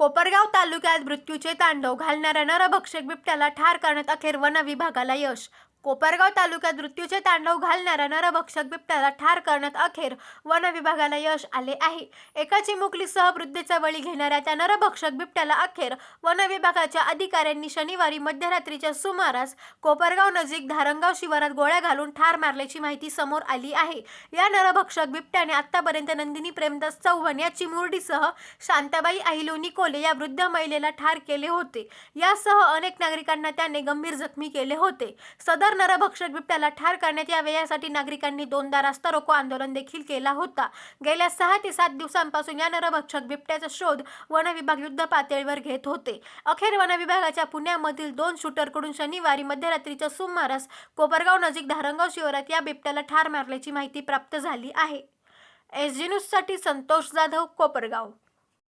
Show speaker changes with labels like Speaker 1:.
Speaker 1: कोपरगाव तालुक्यात मृत्यूचे तांडव घालणाऱ्या नरभक्षक बिबट्याला ठार करण्यात अखेर वन विभागाला यश. कोपरगाव तालुक्यात मृत्यूचे तांडव घालणाऱ्या नरभक्षक बिबट्याला ठार करण्यात अखेर वन विभागाला यश आले आहे. एका चिमुकलीसह वृद्धेचा बळी घेणाऱ्या त्या नरभक्षक बिबट्याला अखेर वन विभागाच्या अधिकाऱ्यांनी शनिवारी मध्यरात्रीच्या सुमारास कोपरगाव नजीक धारणगाव शिवारात गोळ्या घालून ठार मारल्याची माहिती समोर आली आहे. या नरभक्षक बिबट्याने आतापर्यंत नंदिनी प्रेमदास चव्हाण या चिमुरडीसह शांताबाई अहिलो निकोले या वृद्ध महिलेला ठार केले होते. यासह अनेक नागरिकांना त्याने गंभीर जखमी केले होते. सदर नरभक्षक बिबट्याला ठार करण्यात यावे यासाठी नागरिकांनी दोनदा रास्ता रोको आंदोलन देखील केला होता. गेल्या सहा ते सात दिवसांपासून या नरभक्षक बिबट्याचा शोध वन विभाग युद्ध पातळीवर घेत होते. अखेर वन विभागाच्या पुण्यामधील दोन शूटरकडून शनिवारी मध्यरात्रीच्या सुमारास कोपरगाव नजीक धारणगाव शिवारात या बिबट्याला ठार मारल्याची माहिती प्राप्त झाली आहे. एस जी न्यूजसाठी संतोष जाधव कोपरगाव.